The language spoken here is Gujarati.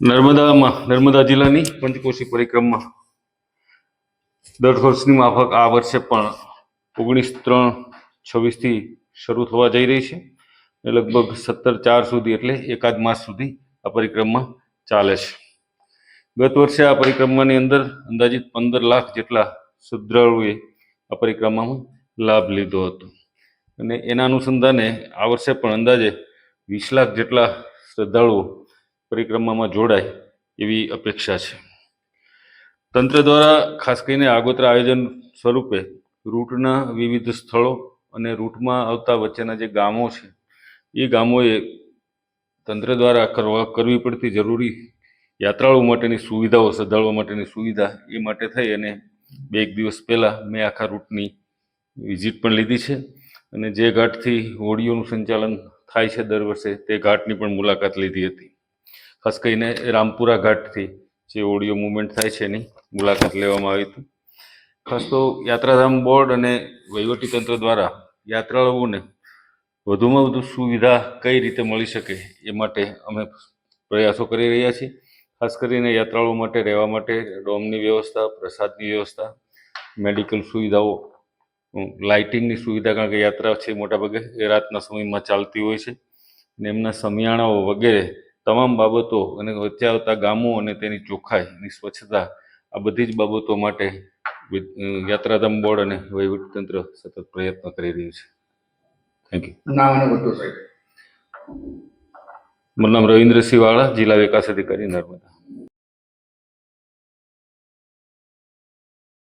નર્મદામાં, નર્મદા જિલ્લાની પંચકોશી પરિક્રમા. દર વર્ષની માફક આ વર્ષે પણ ઓગણીસ, ત્રણ, છવ્વીસથી શરૂ થવા જઈ રહી છે લગભગ સત્તર, ચાર સુધી એટલે એકાદ માસ સુધી આ પરિક્રમા ચાલે છે. ગત વર્ષે આ પરિક્રમાની અંદર અંદાજિત પંદર લાખ જેટલા શ્રદ્ધાળુએ આ પરિક્રમામાં લાભ લીધો હતો. અને એના અનુસંધાને આ વર્ષે પણ અંદાજે વીસ લાખ જેટલા શ્રદ્ધાળુઓ પરિક્રમામાં જોડાય એવી અપેક્ષા છે. તંત્ર દ્વારા ખાસ કરીને આગોતરા આયોજન સ્વરૂપે રૂટના વિવિધ સ્થળો અને રૂટમાં આવતા વચ્ચેના જે ગામો છે, એ ગામોએ તંત્ર દ્વારા કરવા, કરવી પડતી જરૂરી યાત્રાળુઓ માટેની સુવિધાઓ શ્રદ્ધાળુઓ માટેની સુવિધા એ માટે થઈ અને બે એક દિવસ પહેલાં મેં આખા રૂટની વિઝિટ પણ લીધી છે અને જે ઘાટથી હોડીઓનું સંચાલન થાય છે દર વર્ષે તે ઘાટની પણ મુલાકાત લીધી હતી. ખાસ કરીને રામપુરા ઘાટથી જે ઓડિયો મુવમેન્ટ થાય છે એની મુલાકાત લેવામાં આવી હતી. ખાસ તો યાત્રાધામ બોર્ડ અને વહીવટીતંત્ર દ્વારા યાત્રાળુઓને વધુમાં વધુ સુવિધા કઈ રીતે મળી શકે એ માટે અમે પ્રયાસો કરી રહ્યા છીએ. ખાસ કરીને યાત્રાળુઓ માટે, રહેવા માટે, ડોમની વ્યવસ્થા, પ્રસાદની વ્યવસ્થા, મેડિકલ સુવિધાઓ લાઇટિંગની સુવિધા, કારણ કે યાત્રા છે મોટાભાગે એ રાતના સમયમાં ચાલતી હોય છે. અને એમના સમિયાણાઓ વગેરે તમામ બાબતો અને વચ્ચે આવતા ગામો અને તેની ચોખ્ખાઈ અને સ્વચ્છતા આ બધી જ બાબતો માટે યાત્રાધામ બોર્ડ અને વહીવટીતંત્ર સતત પ્રયત્ન કરી રહ્યું છે. થેન્ક યુ નામ બધું સાહેબ. મારું નામ રવિન્દ્રસિંહ વાળા જિલ્લા વિકાસ અધિકારી નર્મદા.